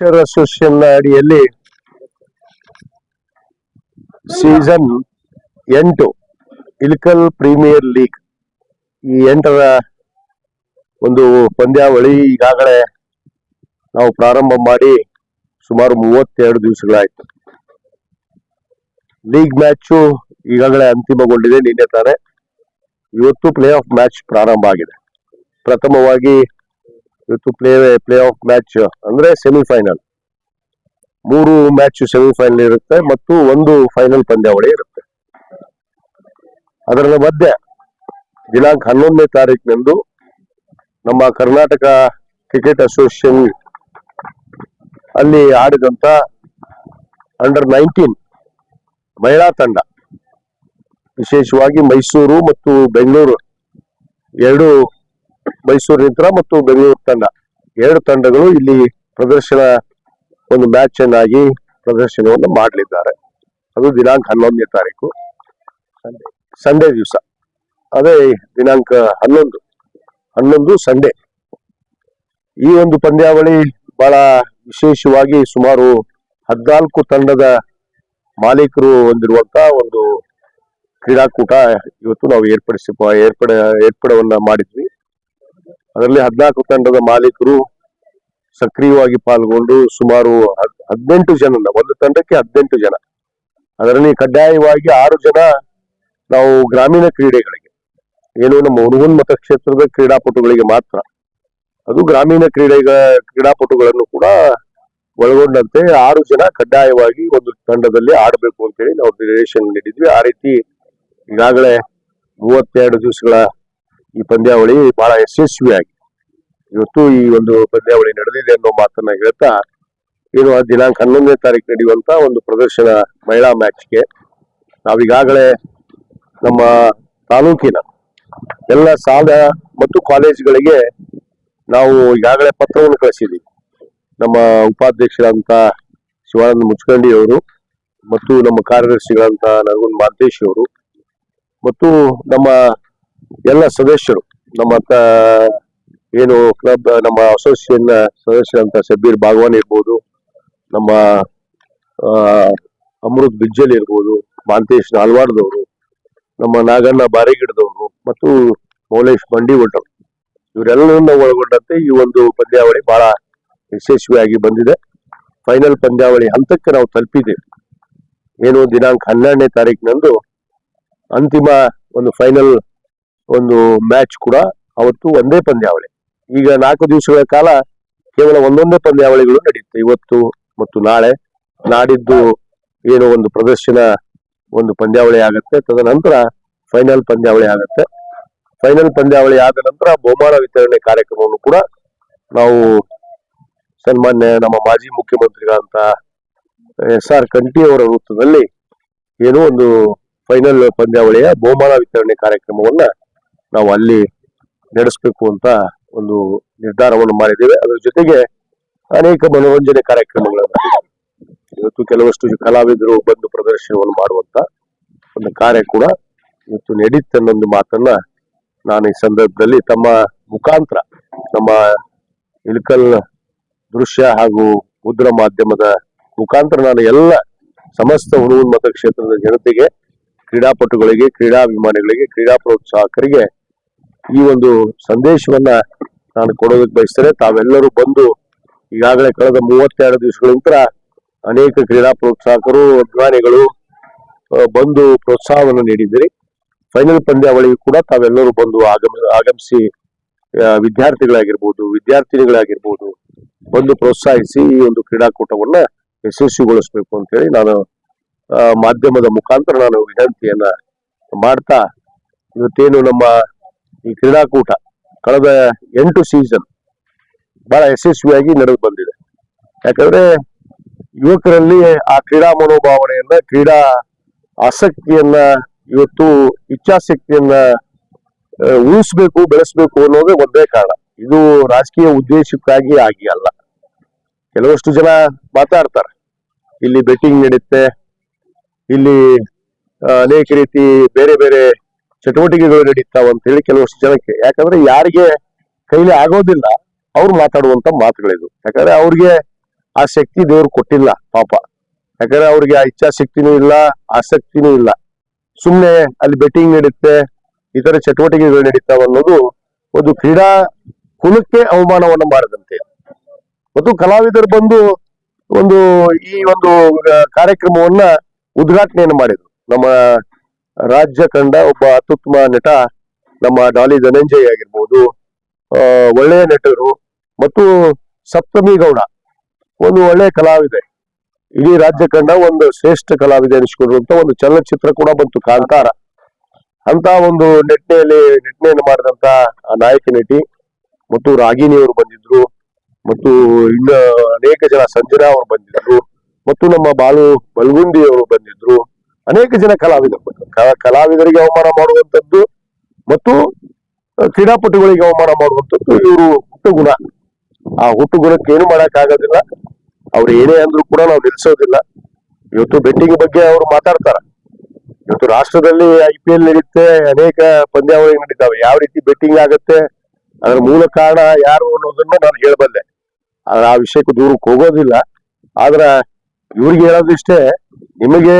Teacher social ಅಡಿಯಲ್ಲಿ season ಎಂಟು Ilkal premier league ಈ ಎಂಟರ ಒಂದು ಪಂದ್ಯಾವಳಿ ಈಗಾಗಲೇ ನಾವು ಪ್ರಾರಂಭ ಮಾಡಿ ಸುಮಾರು ಮೂವತ್ತೆರಡು ದಿವಸಗಳಾಯ್ತು. ಲೀಗ್ ಮ್ಯಾಚು ಈಗಾಗಲೇ ಅಂತಿಮಗೊಂಡಿದೆ, ನಿನ್ನೆ ತಾನೆ. ಇವತ್ತು ಪ್ಲೇ ಆಫ್ ಮ್ಯಾಚ್ ಪ್ರಾರಂಭ ಆಗಿದೆ. ಪ್ರಥಮವಾಗಿ ಇವತ್ತು ಪ್ಲೇ ಪ್ಲೇ ಆಫ್ ಮ್ಯಾಚ್ ಅಂದ್ರೆ ಸೆಮಿಫೈನಲ್ ಮೂರು ಮ್ಯಾಚ್ ಸೆಮಿಫೈನಲ್ ಇರುತ್ತೆ ಮತ್ತು ಒಂದು ಫೈನಲ್ ಪಂದ್ಯಾವಳಿ ಇರುತ್ತೆ. ಅದರ ಮಧ್ಯೆ, ದಿನಾಂಕ ಹನ್ನೊಂದನೇ ತಾರೀಕಿನಂದು ನಮ್ಮ ಕರ್ನಾಟಕ ಕ್ರಿಕೆಟ್ ಅಸೋಸಿಯೇಷನ್ ಅಲ್ಲಿ ಆಡಿದಂತ ಅಂಡರ್ ನೈನ್ಟೀನ್ ಮಹಿಳಾ ತಂಡ, ವಿಶೇಷವಾಗಿ ಮೈಸೂರು ಮತ್ತು ಬೆಂಗಳೂರು ಎರಡು ಮೈಸೂರು ನಿಂತರ ಮತ್ತು ಬೆಂಗಳೂರು ತಂಡ. ಎರಡು ತಂಡಗಳು ಇಲ್ಲಿ ಪ್ರದರ್ಶನ ಒಂದು ಮ್ಯಾಚ್ ಅನ್ನಾಗಿ ಪ್ರದರ್ಶನವನ್ನು ಮಾಡಲಿದ್ದಾರೆ. ಅದು ದಿನಾಂಕ ಹನ್ನೊಂದನೇ ತಾರೀಕು. ಸಂಡೇ ದಿವಸ. ಅದೇ ದಿನಾಂಕ ಹನ್ನೊಂದು. ಹನ್ನೊಂದು ಸಂಡೇ ಈ ಒಂದು ಪಂದ್ಯಾವಳಿ ಬಹಳ ವಿಶೇಷವಾಗಿ ಸುಮಾರು ಹದಿನಾಲ್ಕು ತಂಡದ ಮಾಲೀಕರು ಹೊಂದಿರುವಂತ ಒಂದು ಕ್ರೀಡಾಕೂಟ ಇವತ್ತು ನಾವು ಏರ್ಪಡಿಸಿ ಏರ್ಪಡ ಏರ್ಪಡವನ್ನ ಮಾಡಿದ್ವಿ. ಅದರಲ್ಲಿ ಹದಿನಾಲ್ಕು ತಂಡದ ಮಾಲೀಕರು ಸಕ್ರಿಯವಾಗಿ ಪಾಲ್ಗೊಂಡು ಸುಮಾರು ಹದ್- ಹದಿನೆಂಟು ಜನ ಒಂದು ತಂಡಕ್ಕೆ ಹದಿನೆಂಟು ಜನ. ಅದರಲ್ಲಿ ಕಡ್ಡಾಯವಾಗಿ ಆರು ಜನ ನಾವು ಗ್ರಾಮೀಣ ಕ್ರೀಡೆಗಳಿಗೆ, ಏನು ನಮ್ಮ ಹುಣಗುನ್ ಮತಕ್ಷೇತ್ರದ ಕ್ರೀಡಾಪಟುಗಳಿಗೆ ಮಾತ್ರ. ಅದು ಗ್ರಾಮೀಣ ಕ್ರೀಡೆಗಳ, ಕ್ರೀಡಾಪಟುಗಳನ್ನು ಕೂಡ ಒಳಗೊಂಡಂತೆ ಆರು ಜನ ಕಡ್ಡಾಯವಾಗಿ ಒಂದು ತಂಡದಲ್ಲಿ ಆಡಬೇಕು ಅಂತೇಳಿ ನಾವು ನಿರ್ದೇಶನ ನೀಡಿದ್ವಿ ಆ ರೀತಿ ಈಗಾಗಲೇ ಮೂವತ್ತೆರಡು ದಿವಸಗಳ ಈ ಪಂದ್ಯಾವಳಿ ಬಹಳ ಯಶಸ್ವಿಯಾಗಿ ಇವತ್ತು ಈ ಒಂದು ಪಂದ್ಯಾವಳಿ ನಡೆದಿದೆ ಅನ್ನೋ ಮಾತನ್ನ ಹೇಳ್ತಾ ಏನು ದಿನಾಂಕ ಹನ್ನೊಂದನೇ ತಾರೀಕು ನಡೆಯುವಂತ ಒಂದು ಪ್ರದರ್ಶನ ಮಹಿಳಾ ಮ್ಯಾಚ್ಗೆ ನಾವೀಗಾಗಲೇ ನಮ್ಮ ತಾಲೂಕಿನ ಎಲ್ಲ ಸಾಲ ಮತ್ತು ಕಾಲೇಜ್ಗಳಿಗೆ ನಾವು ಈಗಾಗಲೇ ಪತ್ರವನ್ನು ಕಳಿಸಿದ್ವಿ ನಮ್ಮ ಉಪಾಧ್ಯಕ್ಷರಾದಂತ ಶಿವಾನಂದ ಮುಚ್ಕಂಡಿ ಅವರು ಮತ್ತು ನಮ್ಮ ಕಾರ್ಯದರ್ಶಿಗಳಂತ ನರಗುಂದ್ ಮಾಂತೇಶ್ ಅವರು ಮತ್ತು ನಮ್ಮ ಎಲ್ಲ ಸದಸ್ಯರು, ನಮ್ಮ ಏನು ಕ್ಲಬ್ ನಮ್ಮ ಅಸೋಸಿಯೇಷನ್ ಸದಸ್ಯರಂತ ಸಬೀರ್ ಭಾಗವಾನ್ ಇರ್ಬೋದು, ನಮ್ಮ ಅಮೃತ್ ಬಿಜ್ಜಲ್ ಇರ್ಬೋದು ಮಾಂತೇಶ್ ನಾಲ್ವಾರ್ದವರು ನಮ್ಮ ನಾಗಣ್ಣ ಬಾರಿಗಿಡದವರು ಮತ್ತು ಮೌಲೇಶ್ ಬಂಡಿಗೊಟ್ಟರು ಇವರೆಲ್ಲರನ್ನ ಒಳಗೊಂಡಂತೆ ಈ ಒಂದು ಪಂದ್ಯಾವಳಿ ಬಹಳ ಯಶಸ್ವಿಯಾಗಿ ಬಂದಿದೆ. ಫೈನಲ್ ಪಂದ್ಯಾವಳಿ ಹಂತಕ್ಕೆ ನಾವು ತಲುಪಿದ್ದೇವೆ ಏನು ದಿನಾಂಕ ಹನ್ನೆರಡನೇ ತಾರೀಕಿನಂದು ಅಂತಿಮ ಒಂದು ಫೈನಲ್ ಒಂದು ಮ್ಯಾಚ್ ಕೂಡ ಅವತ್ತು ಒಂದೇ ಪಂದ್ಯಾವಳಿ. ಈಗ ನಾಲ್ಕು ದಿವಸಗಳ ಕಾಲ ಕೇವಲ ಒಂದೊಂದೇ ಪಂದ್ಯಾವಳಿಗಳು ನಡೆಯುತ್ತೆ ಇವತ್ತು ಮತ್ತು ನಾಳೆ ನಾಡಿದ್ದು ಏನು ಒಂದು ಪ್ರದರ್ಶನ ಒಂದು ಪಂದ್ಯಾವಳಿ ಆಗುತ್ತೆ. ತದನಂತರ ಫೈನಲ್ ಪಂದ್ಯಾವಳಿ ಆಗುತ್ತೆ. ಫೈನಲ್ ಪಂದ್ಯಾವಳಿ ಆದ ನಂತರ ಬಹುಮಾನ ವಿತರಣೆ ಕಾರ್ಯಕ್ರಮವನ್ನು ಕೂಡ ನಾವು ಸನ್ಮಾನ್ಯ ನಮ್ಮ ಮಾಜಿ ಮುಖ್ಯಮಂತ್ರಿಗಳಂತ ಎಸ್ ಆರ್ ಕಂಠಿ ಅವರ ವೃತ್ತದಲ್ಲಿ ಏನೋ ಒಂದು ಫೈನಲ್ ಪಂದ್ಯಾವಳಿಯ ಬಹುಮಾನ ವಿತರಣೆ ಕಾರ್ಯಕ್ರಮವನ್ನ ನಾವು ಅಲ್ಲಿ ನಡೆಸಬೇಕು ಅಂತ ಒಂದು ನಿರ್ಧಾರವನ್ನು ಮಾಡಿದ್ದೇವೆ. ಅದರ ಜೊತೆಗೆ ಅನೇಕ ಮನೋರಂಜನೆ ಕಾರ್ಯಕ್ರಮಗಳನ್ನು ಇವತ್ತು ಕೆಲವಷ್ಟು ಕಲಾವಿದರು ಬಂದು ಪ್ರದರ್ಶನವನ್ನು ಮಾಡುವಂತ ಒಂದು ಕಾರ್ಯ ಕೂಡ ಇವತ್ತು ನಡೀತೆ ಅನ್ನೊಂದು ಮಾತನ್ನ ನಾನು ಈ ಸಂದರ್ಭದಲ್ಲಿ ತಮ್ಮ ಮುಖಾಂತರ, ನಮ್ಮ ಇಳಕಲ್ ದೃಶ್ಯ ಹಾಗೂ ಮುದ್ರ ಮಾಧ್ಯಮದ ಮುಖಾಂತರ ನಾನು ಎಲ್ಲ ಸಮಸ್ತ ಹುಡುಗನ ಮತಕ್ಷೇತ್ರದ ಜನತೆಗೆ, ಕ್ರೀಡಾಪಟುಗಳಿಗೆ, ಕ್ರೀಡಾಭಿಮಾನಿಗಳಿಗೆ, ಕ್ರೀಡಾ ಪ್ರೋತ್ಸಾಹಕರಿಗೆ ಈ ಒಂದು ಸಂದೇಶವನ್ನ ನಾನು ಕೊಡೋದಕ್ಕೆ ಬಯಸ್ತೇನೆ ತಾವೆಲ್ಲರೂ ಬಂದು ಈಗಾಗಲೇ ಕಳೆದ ಮೂವತ್ತೆರಡು ದಿವಸಗಳ ನಂತರ ಅನೇಕ ಕ್ರೀಡಾ ಪ್ರೋತ್ಸಾಹಕರು, ಅಭಿಮಾನಿಗಳು ಬಂದು ಪ್ರೋತ್ಸಾಹವನ್ನು ನೀಡಿದ್ದೀರಿ. ಫೈನಲ್ ಪಂದ್ಯಾವಳಿಗೂ ಕೂಡ ತಾವೆಲ್ಲರೂ ಬಂದು ಆಗಮ, ಆಗಮಿಸಿ ವಿದ್ಯಾರ್ಥಿಗಳಾಗಿರ್ಬೋದು, ವಿದ್ಯಾರ್ಥಿನಿಗಳಾಗಿರ್ಬೋದು ಬಂದು ಪ್ರೋತ್ಸಾಹಿಸಿ ಈ ಒಂದು ಕ್ರೀಡಾಕೂಟವನ್ನ ಯಶಸ್ವಿಗೊಳಿಸಬೇಕು ಅಂತ ಹೇಳಿ ನಾನು ಮಾಧ್ಯಮದ ಮುಖಾಂತರ ನಾನು ವಿನಂತಿಯನ್ನ ಮಾಡ್ತಾ, ಇವತ್ತೇನು ನಮ್ಮ ಈ ಕ್ರೀಡಾಕೂಟ ಕಳೆದ ಎಂಟು ಸೀಸನ್ ಬಹಳ ಯಶಸ್ವಿಯಾಗಿ ನಡೆದು ಬಂದಿದೆ. ಯಾಕಂದ್ರೆ ಯುವಕರಲ್ಲಿ ಆ ಕ್ರೀಡಾ ಮನೋಭಾವನೆಯನ್ನ ಕ್ರೀಡಾ ಆಸಕ್ತಿಯನ್ನ ಇವತ್ತು ಇಚ್ಛಾಶಕ್ತಿಯನ್ನ ಆ, ಉಳಿಸ್ಬೇಕು ಬೆಳೆಸ್ಬೇಕು ಅನ್ನೋದೇ ಒಂದೇ ಕಾರಣ. ಇದು ರಾಜಕೀಯ ಉದ್ದೇಶಕ್ಕಾಗಿ ಆಗಿ ಅಲ್ಲ. ಕೆಲವಷ್ಟು ಜನ ಮಾತಾಡ್ತಾರೆ. ಇಲ್ಲಿ ಬೆಟ್ಟಿಂಗ್ ನಡೆಯುತ್ತೆ ಇಲ್ಲಿ ಅನೇಕ ರೀತಿ ಬೇರೆ ಬೇರೆ ಚಟುವಟಿಕೆಗಳು ನಡೀತಾವ ಅಂತ ಹೇಳಿ ಕೆಲವಷ್ಟು ಜನಕ್ಕೆ. ಯಾಕಂದ್ರೆ ಯಾರಿಗೆ ಕೈಲಿ ಆಗೋದಿಲ್ಲ, ಅವ್ರು ಮಾತಾಡುವಂತ ಮಾತುಗಳಿದು. ಯಾಕಂದ್ರೆ ಅವ್ರಿಗೆ ಆ ಶಕ್ತಿ ದೇವ್ರು ಕೊಟ್ಟಿಲ್ಲ, ಪಾಪ. ಯಾಕಂದ್ರೆ ಅವ್ರಿಗೆ ಆ ಇಚ್ಛಾಶಕ್ತಿನೂ ಇಲ್ಲ, ಆಸಕ್ತಿನೂ ಇಲ್ಲ. ಸುಮ್ಮನೆ ಅಲ್ಲಿ ಬೆಟ್ಟಿಂಗ್ ನಡೀತೆ ಇತರ ಚಟುವಟಿಕೆಗಳು ನಡೀತಾವ ಅನ್ನೋದು ಒಂದು ಕ್ರೀಡಾ ಕುಲಕ್ಕೆ ಅವಮಾನವನ್ನು ಮಾಡದಂತೆ ಮತ್ತು ಕಲಾವಿದರು ಬಂದು ಒಂದು ಈ ಒಂದು ಕಾರ್ಯಕ್ರಮವನ್ನ ಉದ್ಘಾಟನೆಯನ್ನು ಮಾಡಿದ್ರು. ನಮ್ಮ ರಾಜ್ಯ ಕಂಡ ಒಬ್ಬ ಅತ್ಯುತ್ತಮ ನಟ ನಮ್ಮ ಡಾಲಿ ಧನಂಜಯ್ ಆಗಿರ್ಬೋದು ಒಳ್ಳೆಯ ನಟರು ಮತ್ತು ಸಪ್ತಮಿ ಗೌಡ. ಒಂದು ಒಳ್ಳೆಯ ಕಲಾವಿದೆ. ಇಡೀ ರಾಜ್ಯ ಕಂಡ ಒಂದು ಶ್ರೇಷ್ಠ ಕಲಾವಿದೆ ಅನಿಸ್ಕೊಂಡಿರುವಂತ ಒಂದು ಚಲನಚಿತ್ರ ಕೂಡ ಬಂತು, ಕಾಂತಾರ. ಅಂತ ಒಂದು ನೆಟ್ಟೆಯಲ್ಲಿ ನೆಟ್ಟನೆಯನ್ನು ಮಾಡಿದಂತ ನಾಯಕ ನಟಿ ಮತ್ತು ರಾಗಿಣಿ ಅವರು ಬಂದಿದ್ರು, ಮತ್ತು ಇನ್ನು ಅನೇಕ ಜನ ಸಂಜನಾ ಅವರು ಬಂದಿದ್ರು, ಮತ್ತು ನಮ್ಮ ಬಾಲು ಬಲ್ಗುಂಡಿ ಅವರು ಬಂದಿದ್ರು. ಅನೇಕ ಜನ ಕಲಾವಿದರು. ಕಲಾವಿದರಿಗೆ ಅವಮಾನ ಮಾಡುವಂಥದ್ದು ಮತ್ತು ಕ್ರೀಡಾಪಟುಗಳಿಗೆ ಅವಮಾನ ಮಾಡುವಂಥದ್ದು ಇವರು ಹುಟ್ಟು ಗುಣ. ಆ ಹುಟ್ಟು ಗುಣಕ್ಕೆ ಏನು ಮಾಡಕ್ ಆಗೋದಿಲ್ಲ ಅವ್ರು ಏನೇ ಅಂದ್ರೂ ಕೂಡ ನಾವು ನಿಲ್ಸೋದಿಲ್ಲ ಇವತ್ತು ಬೆಟ್ಟಿಂಗ್ ಬಗ್ಗೆ ಅವರು ಮಾತಾಡ್ತಾರ. ಇವತ್ತು ರಾಷ್ಟ್ರದಲ್ಲಿ ಐ ಪಿ ಎಲ್ ನಡೀತೆ ಅನೇಕ ಪಂದ್ಯಾವಳಿ ನಡೀತಾವೆ. ಯಾವ ರೀತಿ ಬೆಟ್ಟಿಂಗ್ ಆಗತ್ತೆ, ಅದರ ಮೂಲ ಕಾರಣ ಯಾರು ಅನ್ನೋದನ್ನ ನಾನು ಹೇಳಬಲ್ಲೆ. ಆದ್ರೆ ಆ ವಿಷಯಕ್ಕೆ ದೂರಕ್ಕೆ ಹೋಗೋದಿಲ್ಲ. ಆದ್ರ ಇವ್ರಿಗೆ ಹೇಳೋದಿಷ್ಟೇ, ನಿಮಗೆ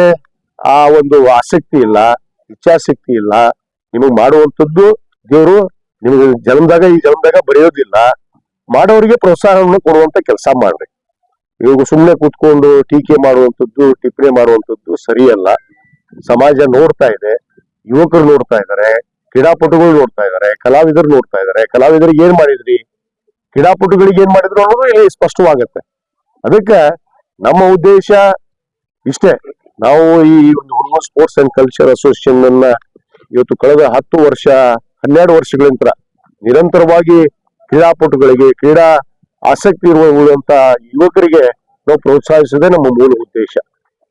ಆ ಒಂದು ಆಸಕ್ತಿ ಇಲ್ಲ, ಇಚ್ಛಾಶಕ್ತಿ ಇಲ್ಲ. ನಿಮಗೆ ಮಾಡುವಂಥದ್ದು ದೇವರು ನಿಮಗೆ ಜನ್ಮದಾಗ, ಈ ಜನ್ಮದಾಗ ಬರೆಯೋದಿಲ್ಲ. ಮಾಡೋರಿಗೆ ಪ್ರೋತ್ಸಾಹವನ್ನು ಕೊಡುವಂತ ಕೆಲಸ ಮಾಡ್ರಿ. ಇವಾಗ ಸುಮ್ಮನೆ ಕೂತ್ಕೊಂಡು ಟೀಕೆ ಮಾಡುವಂಥದ್ದು, ಟಿಪ್ಪಣಿ ಮಾಡುವಂಥದ್ದು ಸರಿಯಲ್ಲ. ಸಮಾಜ ನೋಡ್ತಾ ಇದೆ, ಯುವಕರು ನೋಡ್ತಾ ಇದ್ದಾರೆ ಕ್ರೀಡಾಪಟುಗಳು ನೋಡ್ತಾ ಇದ್ದಾರೆ ಕಲಾವಿದರು ನೋಡ್ತಾ ಇದ್ದಾರೆ ಕಲಾವಿದರಿಗೆ ಏನ್ ಮಾಡಿದ್ರಿ? ಕ್ರೀಡಾಪಟುಗಳಿಗೆ ಏನ್ ಮಾಡಿದ್ರು ಅನ್ನೋದು ಇಲ್ಲಿ ಸ್ಪಷ್ಟವಾಗತ್ತೆ. ಅದಕ್ಕೆ ನಮ್ಮ ಉದ್ದೇಶ ಇಷ್ಟೇ. ನಾವು ಈ ಒಂದು ಹುಡುಗ ಸ್ಪೋರ್ಟ್ಸ್ ಅಂಡ್ ಕಲ್ಚರ್ ಅಸೋಸಿಯೇಷನ್ ಅನ್ನ ಇವತ್ತು ಕಳೆದ ಹತ್ತು ವರ್ಷ, ಹನ್ನೆರಡು ವರ್ಷಗಳಿಂದ ನಿರಂತರವಾಗಿ ಕ್ರೀಡಾಪಟುಗಳಿಗೆ, ಕ್ರೀಡಾ ಆಸಕ್ತಿ ಇರುವಂತಹ ಯುವಕರಿಗೆ ನಾವು ಪ್ರೋತ್ಸಾಹಿಸೋದೇ ನಮ್ಮ ಮೂಲ ಉದ್ದೇಶ.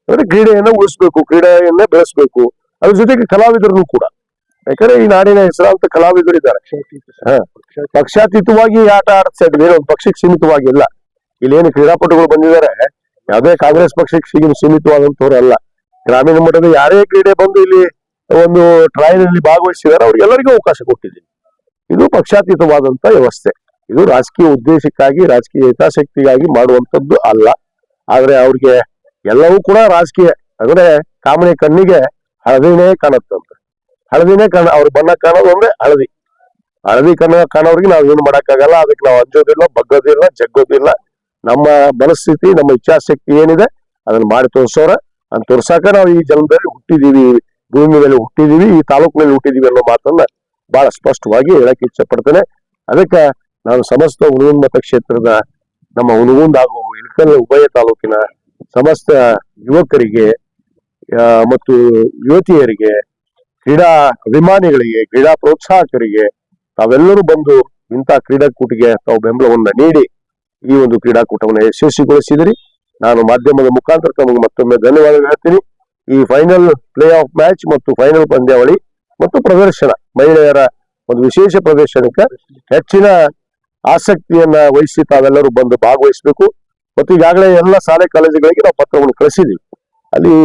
ಅಂದ್ರೆ ಕ್ರೀಡೆಯನ್ನ ಉಳಿಸ್ಬೇಕು, ಕ್ರೀಡೆಯನ್ನ ಬೆಳೆಸ್ಬೇಕು. ಅದ್ರ ಜೊತೆಗೆ ಕಲಾವಿದರನ್ನು ಕೂಡ. ಯಾಕಂದ್ರೆ ಈ ನಾಡಿನ ಹೆಸರಾಂತ ಕಲಾವಿದರು ಇದ್ದಾರೆ. ಹಾ. ಪಕ್ಷಾತೀತವಾಗಿ ಆಟ ಆಡ್ತಾ ಇದ್ದಾರೆ. ಪಕ್ಷಕ್ಕೆ ಸೀಮಿತವಾಗಿಲ್ಲ. ಇಲ್ಲೇನು ಕ್ರೀಡಾಪಟುಗಳು ಬಂದಿದ್ದಾರೆ. ಯಾವುದೇ ಕಾಂಗ್ರೆಸ್ ಪಕ್ಷಕ್ಕೆ ಸೀಮಿ- ಸೀಮಿತವಾದಂತವ್ರು ಅಲ್ಲ ಗ್ರಾಮೀಣ ಮಟ್ಟದ ಯಾರೇ ಕ್ರೀಡೆ ಬಂದು ಇಲ್ಲಿ ಒಂದು ಟ್ರಯಲ್ ಅಲ್ಲಿ ಭಾಗವಹಿಸಿದಾರೆ ಅವ್ರಿಗೆಲ್ಲರಿಗೂ ಅವಕಾಶ ಕೊಟ್ಟಿದ್ದೀನಿ. ಇದು ಪಕ್ಷಾತೀತವಾದಂತ ವ್ಯವಸ್ಥೆ. ಇದು ರಾಜಕೀಯ ಉದ್ದೇಶಕ್ಕಾಗಿ, ರಾಜಕೀಯ ಹಿತಾಸಕ್ತಿಗಾಗಿ ಮಾಡುವಂತದ್ದು ಅಲ್ಲ. ಆದ್ರೆ ಅವ್ರಿಗೆ ಎಲ್ಲವೂ ಕೂಡ ರಾಜಕೀಯ, ಅಂದ್ರೆ ಕಾಮನೆ ಕಣ್ಣಿಗೆ ಹಳದಿನೇ ಕಾಣತ್ತಂತ. ಹಳದಿನೇ ಕಾಣ ಅವ್ರ ಬಣ್ಣ ಕಾಣೋದು ಅಂದ್ರೆ ಹಳದಿ. ಹಳದಿ ಕಣ್ಣ ಕಾಣೋರಿಗೆ ನಾವ್ ಏನು ಮಾಡಕ್ಕಾಗಲ್ಲ, ಅದಕ್ಕೆ ನಾವು ಅಂಜೋದಿಲ್ಲ, ಬಗ್ಗೋದಿಲ್ಲ, ಜಗ್ಗೋದಿಲ್ಲ. ನಮ್ಮ ಮನಸ್ಥಿತಿ, ನಮ್ಮ ಇಚ್ಛಾಶಕ್ತಿ ಏನಿದೆ, ಅದನ್ನ ಮಾಡಿ ತೋರಿಸೋರ ಅದನ್ನ ತೋರ್ಸಾಕ ನಾವು ಈ ಜನ್ಮದಲ್ಲಿ ಹುಟ್ಟಿದೀವಿ ಭೂಮಿ ಮೇಲೆ ಹುಟ್ಟಿದೀವಿ, ಈ ತಾಲೂಕಿನಲ್ಲಿ ಹುಟ್ಟಿದೀವಿ ಅನ್ನೋ ಮಾತನ್ನ ಬಹಳ ಸ್ಪಷ್ಟವಾಗಿ ಹೇಳಕ್ಕೆ ಇಚ್ಛೆ ಪಡ್ತೇನೆ ಅದಕ್ಕೆ ನಾನು ಸಮಸ್ತ ಹುಣಗುಂದ ಮತಕ್ಷೇತ್ರದ ನಮ್ಮ ಹುಣಗುಂದ ಹಾಗೂ ಇಳಕಲ್ ಉಭಯ ತಾಲೂಕಿನ ಸಮಸ್ತ ಯುವಕರಿಗೆ ಮತ್ತು ಯುವತಿಯರಿಗೆ, ಕ್ರೀಡಾ ಅಭಿಮಾನಿಗಳಿಗೆ, ಕ್ರೀಡಾ ಪ್ರೋತ್ಸಾಹಕರಿಗೆ ತಾವೆಲ್ಲರೂ ಬಂದು ಇಂಥ ಕ್ರೀಡಾಕೂಟಿಗೆ ತಾವು ಬೆಂಬಲವನ್ನು ನೀಡಿ ಈ ಒಂದು ಕ್ರೀಡಾಕೂಟವನ್ನು ಯಶಸ್ವಿಗೊಳಿಸಿದಿರಿ. ನಾನು ಮಾಧ್ಯಮದ ಮುಖಾಂತರ ತಮಗೆ ಮತ್ತೊಮ್ಮೆ ಧನ್ಯವಾದ ಹೇಳ್ತೀನಿ. ಈ ಫೈನಲ್ ಪ್ಲೇ ಆಫ್ ಮ್ಯಾಚ್ ಮತ್ತು ಫೈನಲ್ ಪಂದ್ಯಾವಳಿ ಮತ್ತು ಪ್ರದರ್ಶನ, ಮಹಿಳೆಯರ ಒಂದು ವಿಶೇಷ ಪ್ರದರ್ಶನಕ್ಕೆ ಹೆಚ್ಚಿನ ಆಸಕ್ತಿಯನ್ನ ವಹಿಸಿ ತಾವೆಲ್ಲರೂ ಬಂದು ಭಾಗವಹಿಸಬೇಕು. ಮತ್ತು ಈಗಾಗಲೇ ಎಲ್ಲ ಶಾಲೆ, ಕಾಲೇಜುಗಳಿಗೆ ನಾವು ಪತ್ರವನ್ನು ಕಳಿಸಿದ್ದೀವಿ ಅಲ್ಲಿ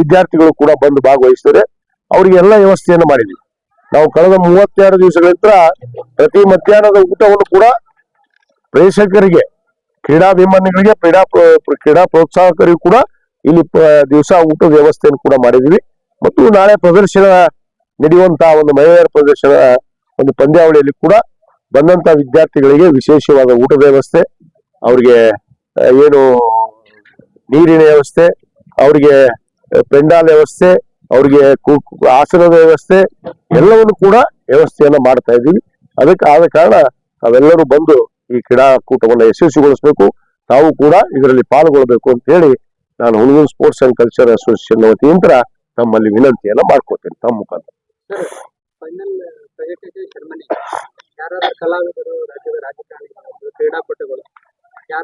ವಿದ್ಯಾರ್ಥಿಗಳು ಕೂಡ ಬಂದು ಭಾಗವಹಿಸಿದರೆ ಅವರಿಗೆ ಎಲ್ಲ ವ್ಯವಸ್ಥೆಯನ್ನು ಮಾಡಿದ್ವಿ ನಾವು ಕಳೆದ ಮೂವತ್ತೆರಡು ದಿವಸಗಳಿಂದ ಪ್ರತಿ ಮಧ್ಯಾಹ್ನದ ಊಟವನ್ನು ಕೂಡ ಪ್ರೇಕ್ಷಕರಿಗೆ ಕ್ರೀಡಾಭಿಮಾನಿಗಳಿಗೆ ಕ್ರೀಡಾ ಕ್ರೀಡಾ ಪ್ರೋತ್ಸಾಹಕರಿಗೂ ಕೂಡ ಇಲ್ಲಿ ದಿವಸ ಊಟದ ವ್ಯವಸ್ಥೆಯನ್ನು ಕೂಡ ಮಾಡಿದ್ವಿ ಮತ್ತು ನಾಳೆ ಪ್ರದರ್ಶನ ನಡೆಯುವಂತಹ ಒಂದು ಮಹಿಳೆಯರ ಪ್ರದರ್ಶನ, ಒಂದು ಪಂದ್ಯಾವಳಿಯಲ್ಲಿ ಕೂಡ ಬಂದಂತ ವಿದ್ಯಾರ್ಥಿಗಳಿಗೆ ವಿಶೇಷವಾದ ಊಟದ ವ್ಯವಸ್ಥೆ, ಅವ್ರಿಗೆ ಏನು ನೀರಿನ ವ್ಯವಸ್ಥೆ, ಅವ್ರಿಗೆ ಪೆಂಡಾಲ್ ವ್ಯವಸ್ಥೆ, ಅವ್ರಿಗೆ ಆಸನದ ವ್ಯವಸ್ಥೆ, ಎಲ್ಲವನ್ನು ಕೂಡ ವ್ಯವಸ್ಥೆಯನ್ನ ಮಾಡ್ತಾ ಇದ್ದೀವಿ. ಅದಕ್ಕೆ ಆದ ಕಾರಣ ಅವೆಲ್ಲರೂ ಬಂದು ಈ ಕ್ರೀಡಾಕೂಟವನ್ನು ಯಶಸ್ವಿಗೊಳಿಸಬೇಕು. ತಾವು ಕೂಡ ಇದರಲ್ಲಿ ಪಾಲ್ಗೊಳ್ಬೇಕು ಅಂತ ಹೇಳಿ ನಾನು Hunagur sports and culture association ವತಿಯಿಂದ ತಮ್ಮಲ್ಲಿ ವಿನಂತಿಯನ್ನ ಮಾಡ್ಕೊತೇನೆ ತಮ್ಮ ಮುಖಾಂತರ.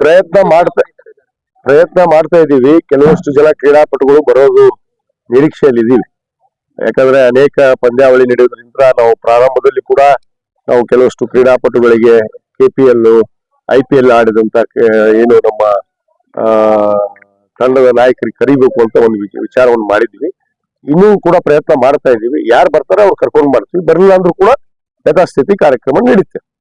ಪ್ರಯತ್ನ ಮಾಡ್ತಾ ಪ್ರಯತ್ನ ಮಾಡ್ತಾ ಇದ್ದೀವಿ. ಕೆಲವಷ್ಟು ಜನ ಕ್ರೀಡಾಪಟುಗಳು ಬರೋದು ನಿರೀಕ್ಷೆಯಲ್ಲಿ ಇದ್ದೀವಿ. ಯಾಕಂದ್ರೆ ಅನೇಕ ಪಂದ್ಯಾವಳಿ ನಡೆಯೋದ್ರಿಂದ ನಾವು ಪ್ರಾರಂಭದಲ್ಲಿ ಕೂಡ ನಾವು ಕೆಲವಷ್ಟು ಕ್ರೀಡಾಪಟುಗಳಿಗೆ ಕೆಪಿಎಲ್ ಐ ಪಿ ಎಲ್ ಆಡಿದಂತ, ಕ- ಏನು ನಮ್ಮ ತಂಡದ ನಾಯಕರಿಗೆ ಕರಿಬೇಕು ಅಂತ ಒಂದು ವಿಚ- ವಿಚಾರವನ್ನು ಮಾಡಿದ್ವಿ. ಇನ್ನೂ ಕೂಡ ಪ್ರಯತ್ನ ಮಾಡ್ತಾ ಇದ್ದೀವಿ. ಯಾರು ಬರ್ತಾರೆ ಅವ್ರು ಕರ್ಕೊಂಡು ಮಾಡ್ತೀವಿ ಬರಲಿಲ್ಲ ಅಂದ್ರೂ ಕೂಡ ಯಥಾಸ್ಥಿತಿ ಕಾರ್ಯಕ್ರಮ ನಡೀತೆ.